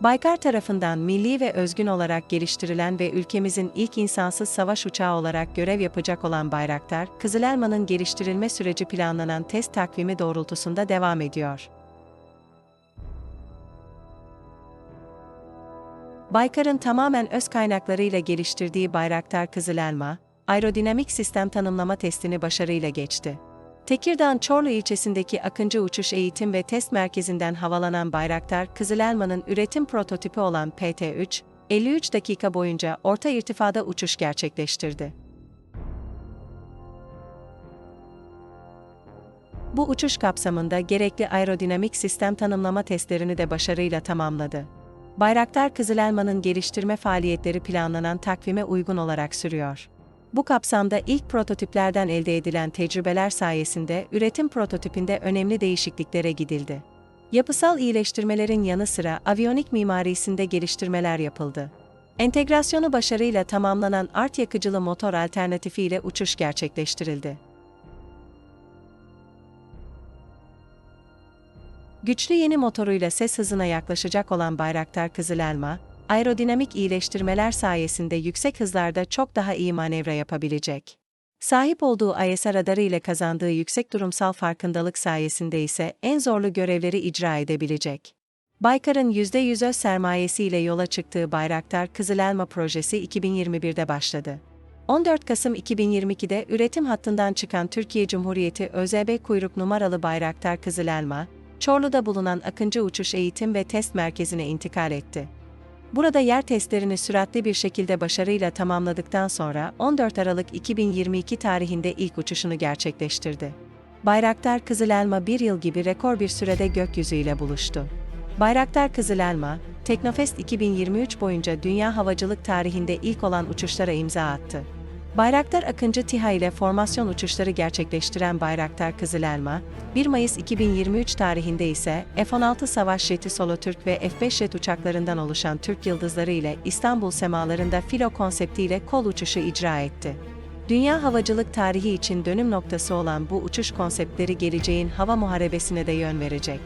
Baykar tarafından milli ve özgün olarak geliştirilen ve ülkemizin ilk insansız savaş uçağı olarak görev yapacak olan Bayraktar, Kızılelma'nın geliştirilme süreci planlanan test takvimi doğrultusunda devam ediyor. Baykar'ın tamamen öz kaynaklarıyla geliştirdiği Bayraktar Kızılelma, aerodinamik sistem tanımlama testini başarıyla geçti. Tekirdağ'ın Çorlu ilçesindeki Akıncı Uçuş Eğitim ve Test Merkezi'nden havalanan Bayraktar, Kızılelma'nın üretim prototipi olan PT-3, 53 dakika boyunca orta irtifada uçuş gerçekleştirdi. Bu uçuş kapsamında gerekli aerodinamik sistem tanımlama testlerini de başarıyla tamamladı. Bayraktar Kızılelma'nın geliştirme faaliyetleri planlanan takvime uygun olarak sürüyor. Bu kapsamda ilk prototiplerden elde edilen tecrübeler sayesinde üretim prototipinde önemli değişikliklere gidildi. Yapısal iyileştirmelerin yanı sıra aviyonik mimarisinde geliştirmeler yapıldı. Entegrasyonu başarıyla tamamlanan art yakıcılı motor alternatifi ile uçuş gerçekleştirildi. Güçlü yeni motoruyla ses hızına yaklaşacak olan Bayraktar Kızılelma, aerodinamik iyileştirmeler sayesinde yüksek hızlarda çok daha iyi manevra yapabilecek. Sahip olduğu ISR radarı ile kazandığı yüksek durumsal farkındalık sayesinde ise en zorlu görevleri icra edebilecek. Baykar'ın %100 öz sermayesiyle yola çıktığı Bayraktar Kızılelma projesi 2021'de başladı. 14 Kasım 2022'de üretim hattından çıkan Türkiye Cumhuriyeti ÖZB kuyruk numaralı Bayraktar Kızılelma, Çorlu'da bulunan Akıncı Uçuş Eğitim ve Test Merkezi'ne intikal etti. Burada yer testlerini süratli bir şekilde başarıyla tamamladıktan sonra 14 Aralık 2022 tarihinde ilk uçuşunu gerçekleştirdi. Bayraktar Kızılelma bir yıl gibi rekor bir sürede gökyüzüyle buluştu. Bayraktar Kızılelma, Teknofest 2023 boyunca dünya havacılık tarihinde ilk olan uçuşlara imza attı. Bayraktar Akıncı TİHA ile formasyon uçuşları gerçekleştiren Bayraktar Kızılelma, 1 Mayıs 2023 tarihinde ise F-16 savaş jeti Solotürk ve F-5 jet uçaklarından oluşan Türk Yıldızları ile İstanbul semalarında filo konseptiyle kol uçuşu icra etti. Dünya havacılık tarihi için dönüm noktası olan bu uçuş konseptleri geleceğin hava muharebesine de yön verecek.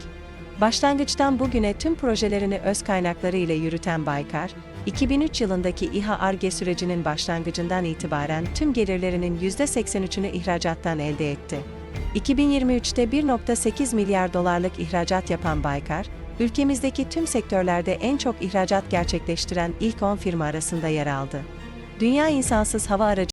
Başlangıçtan bugüne tüm projelerini öz kaynakları ile yürüten Baykar, 2003 yılındaki İHA ARGE sürecinin başlangıcından itibaren tüm gelirlerinin %83'ünü ihracattan elde etti. 2023'te 1.8 milyar dolarlık ihracat yapan Baykar, ülkemizdeki tüm sektörlerde en çok ihracat gerçekleştiren ilk 10 firma arasında yer aldı. Dünya insansız hava aracı